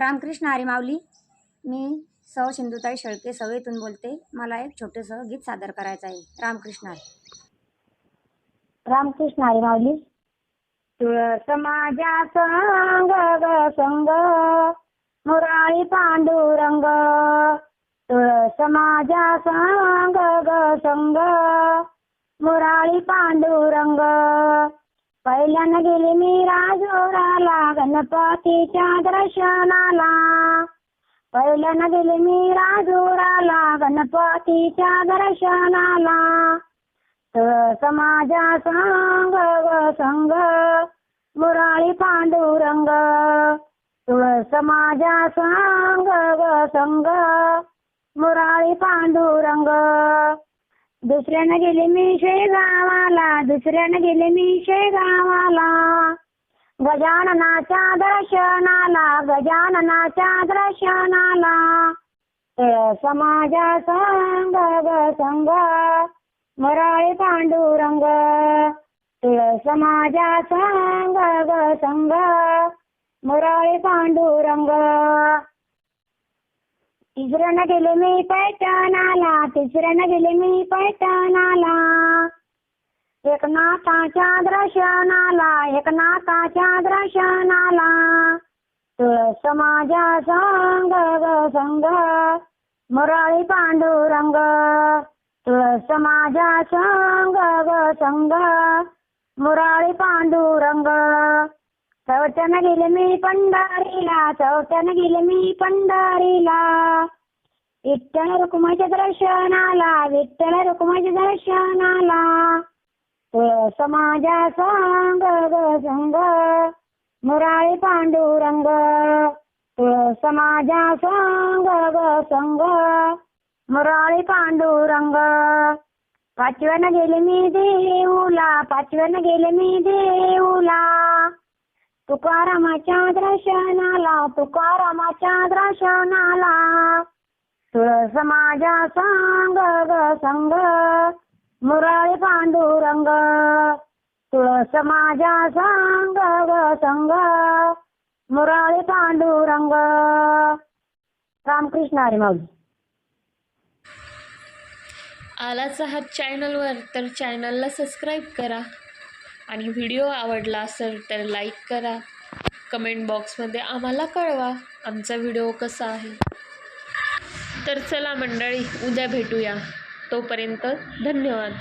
रामकृष्ण हरी माऊली मी सौ सिंधुताई शेळके सवयीतून बोलते. मला एक छोटंसं गीत सादर करायचं आहे. रामकृष्ण हरी. रामकृष्ण हरी माऊली तुळस माझ्या संग ग संग मुराळी पांडुरंग. तुळस माझ्या संग ग संग मुराळी पांडुरंग. पहिल्यानं गेली मी राजोराला गणपतीच्या दर्शनाला. पैलन गेली मी राजोराला गणपतीच्या दर्शनाला. समाजा संग ग संग मुराळी पांडुरंग. समाजा संग ग संग मुराळी पांडुरंग. दुसऱ्यानं गेले मी शेगावाला दुसऱ्यानं गेले मी शेगावाला. गजाननाच्या दर्शनाला गजाननाच्या दर्शनाला. समाजा संग ग संग मराळी पांडुरंग. तुळ समाजा संग ग संग मराळी पांडुरंग. तिसऱ्यानं गेले मी पैठणाला तिसऱ्यानं गेले मी पैठणाला. एकनाथाच्या दर्शनाला एकनाथाच्या दर्शनाला. तुळस माझ्या संग ग संग मुराळी पांडुरंग. तुळस माझ्या संग ग संग मुराळी पांडुरंग. चौथ्यानं गेले मी पंढारीला चौथ्यानं गेले मी पंढारीला. विठ्ठल रुक्माच्या दर्शनाला विठ्ठल रुक्माच्या दर्शनाला तुळस समाजा सांग ग संग मुराळी पांडुरंग. समाजा माझ्या संग ग संग मुराळी पांडुरंग. पाचव्यानं गेले मी देऊला पाचव्यानं गेले मी देऊला. तुकारामाच्या दर्शनाला तुकारामाच्या दर्शनाला तुळस माझ्या संग ग संग. मुराळी पांडुरंग. तुळस माझ्या सांग ग संग. मुराळी पांडुरंग. रामकृष्ण हरी माऊली आलाच आहात चॅनलवर तर चॅनलला सबस्क्राईब करा. आणि व्हिडिओ आवडला असेल तर लाईक करा. कमेंट बॉक्समध्ये आम्हाला कळवा आमचा व्हिडिओ कसा आहे. तर चला मंडळी उद्या भेटूया. तोपर्यंत धन्यवाद.